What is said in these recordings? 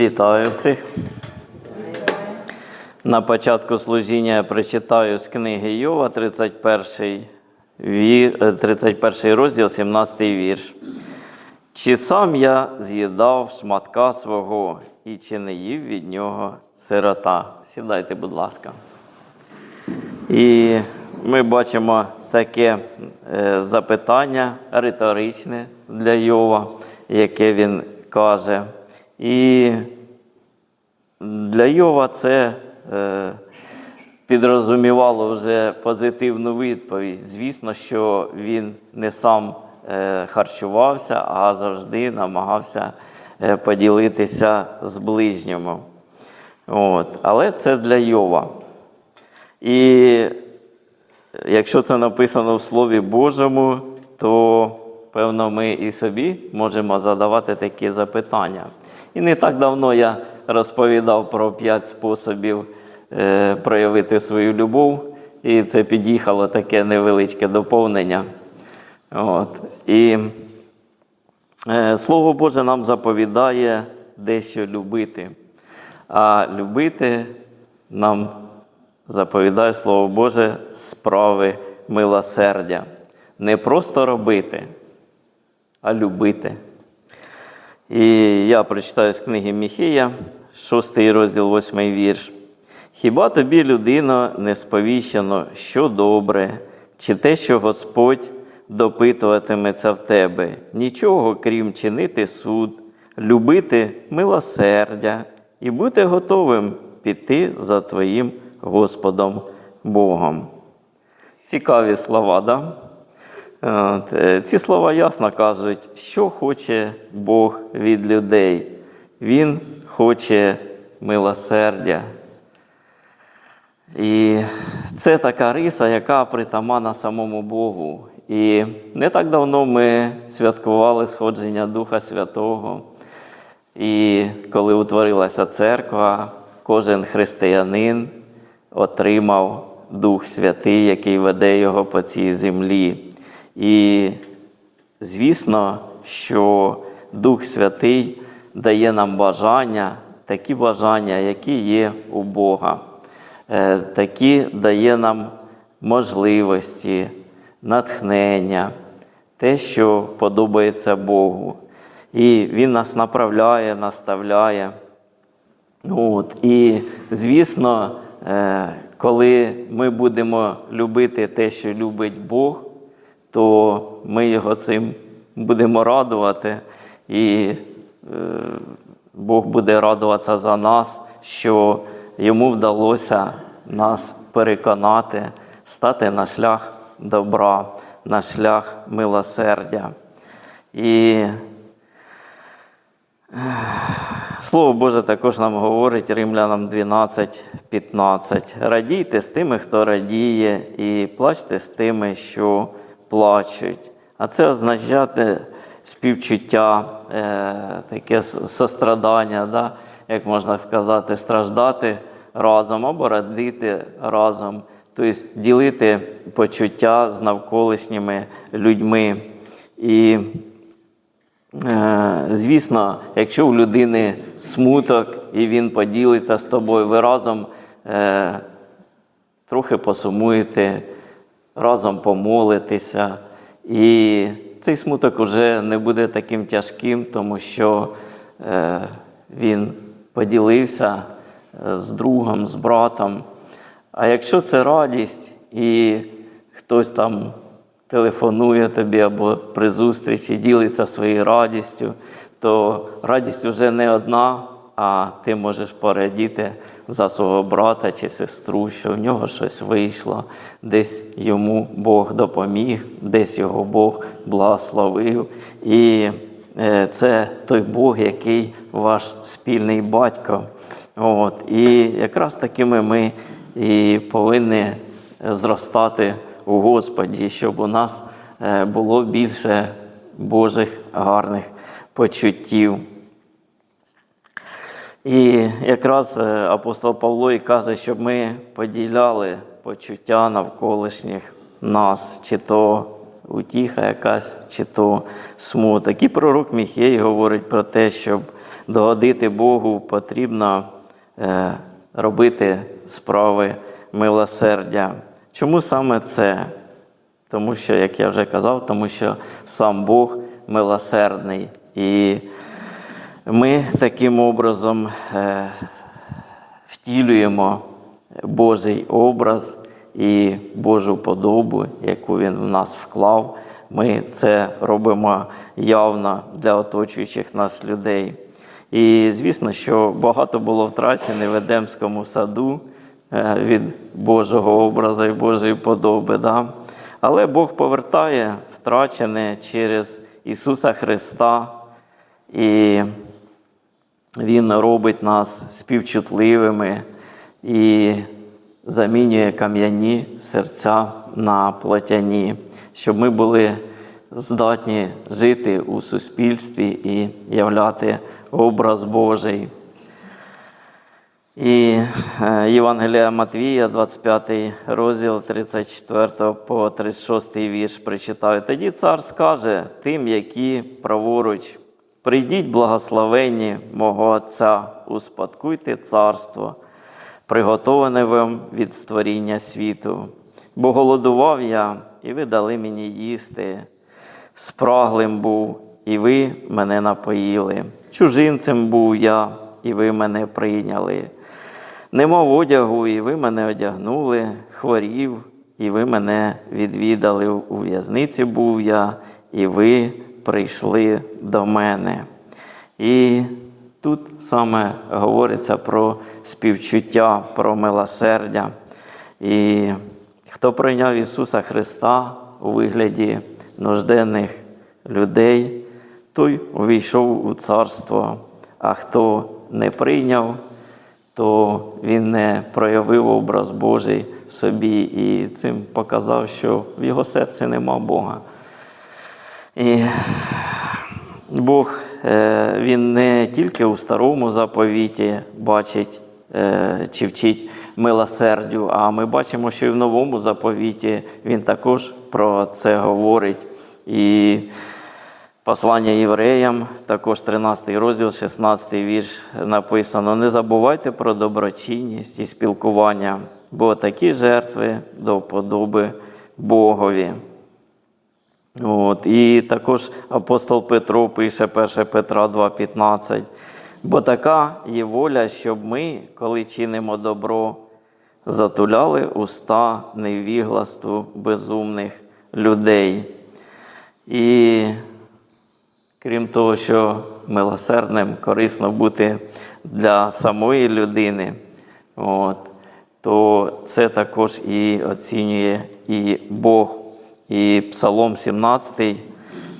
Вітаю всіх. На початку служіння я прочитаю з книги Йова, 31, вір, е, 31 розділ, 17 вірш. Чи сам я з'їдав шматка свого, і чи не їв від нього сирота? Сідайте, будь ласка. І ми бачимо таке е, запитання риторичне для Йова, яке він каже. І для Йова це е, підрозумівало вже позитивну відповідь. Звісно, що він не сам е, харчувався, а завжди намагався е, поділитися з ближньому. От. Але це для Йова. І якщо це написано в Слові Божому, то певно ми і собі можемо задавати такі запитання. І не так давно я розповідав про п'ять способів е, проявити свою любов, і це під'їхало таке невеличке доповнення. От. І е, Слово Боже нам заповідає дещо любити. А любити нам заповідає Слово Боже справи милосердя. Не просто робити, а любити. І я прочитаю з книги Міхея, 6 розділ, 8 вірш. Хіба тобі, людино, не сповіщено, що добре, чи те, що Господь допитуватиметься в тебе, нічого, крім чинити суд, любити милосердя і бути готовим піти за твоїм Господом Богом. Цікаві слова, да? Е, Ці слова ясно кажуть, що хоче Бог від людей. Він хоче милосердя. І це така риса, яка притамана самому Богу. І не так давно ми святкували сходження Духа Святого. І коли утворилася церква, кожен християнин отримав Дух Святий, який веде його по цій землі. І звісно, що Дух Святий дає нам бажання, такі бажання, які є у Бога, Е, такі дає нам можливості, натхнення, те, що подобається Богу. І Він нас направляє, наставляє. От. І, звісно, е, коли ми будемо любити те, що любить Бог, то ми його цим будемо радувати, і е, Бог буде радуватися за нас, що йому вдалося нас переконати, стати на шлях добра, на шлях милосердя. І Слово Боже також нам говорить Римлянам 12, 15. Радійте з тими, хто радіє, і плачте з тими, що плачуть. А це означає співчуття, е, таке сострадання, да? як можна сказати, страждати разом або радити разом, тобто ділити почуття з навколишніми людьми. І Е, Звісно, якщо у людини смуток і він поділиться з тобою, ви разом е, трохи посумуєте, разом помолитеся, і цей смуток вже не буде таким тяжким, тому що е, він поділився е, з другом, з братом. А якщо це радість і хтось там телефонує тобі або при зустрічі ділиться своєю радістю, то радість вже не одна, а ти можеш порадіти за свого брата чи сестру, що в нього щось вийшло, десь йому Бог допоміг, десь його Бог благословив. І е, це той Бог, який ваш спільний батько. От. І якраз такими ми і повинні зростати у Господі, щоб у нас е, було більше Божих гарних почуттів. І якраз е, апостол Павло і каже, щоб ми поділяли почуття навколишніх нас, чи то утіха якась, чи то смуток. І пророк Міхей говорить про те, щоб догодити Богу, потрібно е, робити справи милосердя. Чому саме це? Тому що, як я вже казав, тому що сам Бог милосердний. І ми таким образом е, втілюємо Божий образ і Божу подобу, яку Він в нас вклав. Ми це робимо явно для оточуючих нас людей. І звісно, що багато було втрачено в Едемському саду е, від Божого образу і Божої подоби. Да? Але Бог повертає втрачене через Ісуса Христа. І він робить нас співчутливими і замінює кам'яні серця на плотяні, щоб ми були здатні жити у суспільстві і являти образ Божий. І е, Євангелія Матвія, 25 розділ 34 по 36 вірш прочитаю. Тоді цар скаже тим, які праворуч, прийдіть благословенні мого Отця, успадкуйте царство, приготоване вам від створіння світу. Бо голодував я, і ви дали мені їсти, спраглим був, і ви мене напоїли. Чужинцем був я, і ви мене прийняли. Не мав одягу, і ви мене одягнули, хворів, і ви мене відвідали. У в'язниці був я, і ви прийшли до мене. І тут саме говориться про співчуття, про милосердя. І хто прийняв Ісуса Христа у вигляді нужденних людей, той увійшов у царство, а хто не прийняв, то він не проявив образ Божий собі і цим показав, що в його серці нема Бога. І Бог е, він не тільки у старому заповіті бачить е, чи вчить милосердю, а ми бачимо, що і в новому заповіті він також про це говорить. І Послання євреям, також 13 розділ, 16 вірш написано: не забувайте про доброчинність і спілкування, бо такі жертви до вподоби Богові. От. І також апостол Петро пише 1 Петра 2,15. Бо така є воля, щоб ми, коли чинимо добро, затуляли уста невігласту безумних людей. І крім того, що милосердним корисно бути для самої людини, от, то це також і оцінює і Бог. І Псалом 17,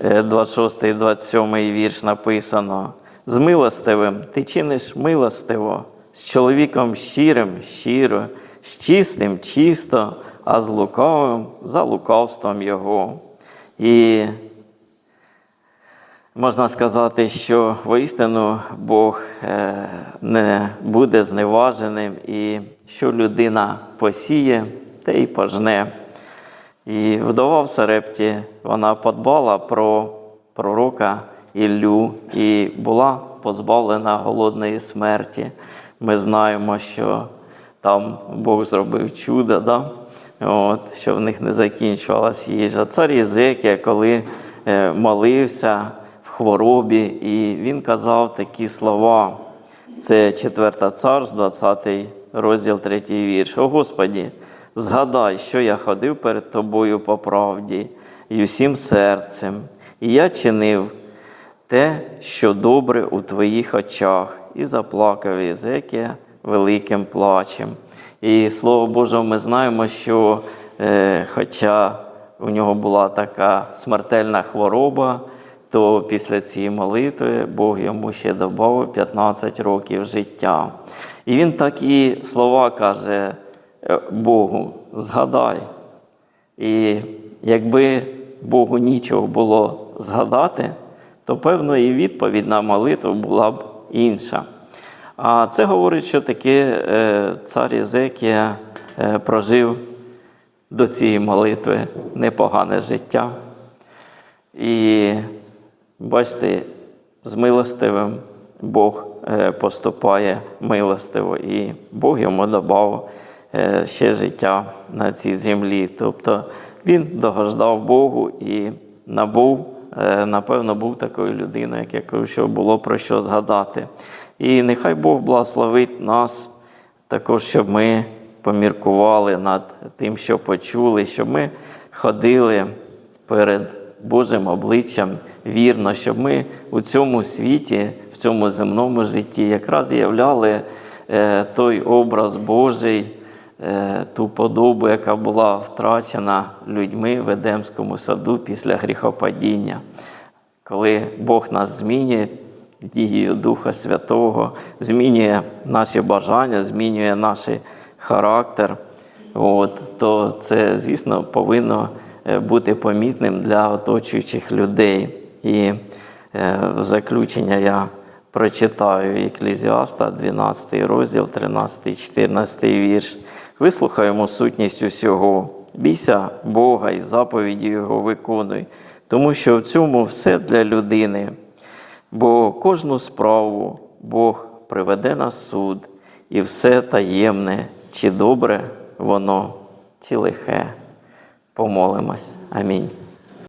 26, 27 вірш написано: з милостивим ти чиниш милостиво, з чоловіком щирим щиро, з чистим чисто, а з лукавим за лукавством його. І можна сказати, що воістину Бог е, не буде зневаженим, і що людина посіє, те й пожне. І вдова в Сарепті вона подбала про пророка Іллю і була позбавлена голодної смерті. Ми знаємо, що там Бог зробив чудо, да? От, що в них не закінчувалась їжа. Цар Єзекія, коли е, молився в хворобі, і він казав такі слова. Це 4 царств, 20 розділ 3 вірш. О Господі! Згадай, що я ходив перед тобою по правді і усім серцем, і я чинив те, що добре у твоїх очах, і заплакав Єзекія великим плачем. І слово Боже, ми знаємо, що е, хоча у нього була така смертельна хвороба, то після цієї молитви Бог йому ще додав 15 років життя. І він такі слова каже. Е, Богу, згадай. І якби Богу нічого було згадати, то певно і відповідь на молитву була б інша. А це говорить, що таки е, цар Єзекія е, прожив до цієї молитви непогане життя. І бачите, з милостивим Бог поступає милостиво, і Бог йому додав ще життя на цій землі. Тобто він догождав Богу і набув, е, напевно, був такою людиною, як я що було про що згадати. І нехай Бог благословить нас також, щоб ми поміркували над тим, що почули, щоб ми ходили перед Божим обличчям вірно, щоб ми у цьому світі, в цьому земному житті якраз являли е, той образ Божий, е, ту подобу, яка була втрачена людьми в Едемському саду після гріхопадіння. Коли Бог нас змінює дією Духа Святого, змінює наші бажання, змінює наш характер, от, то це, звісно, повинно е, бути помітним для оточуючих людей. І е, в заключення я прочитаю Еклезіаста, 12 розділ, 13, 14 вірш. Вислухаємо сутність усього. Бійся Бога і заповіді Його виконуй, тому що в цьому все для людини. Бо кожну справу Бог приведе на суд, і все таємне, чи добре воно, чи лихе. Помолимось. Амінь.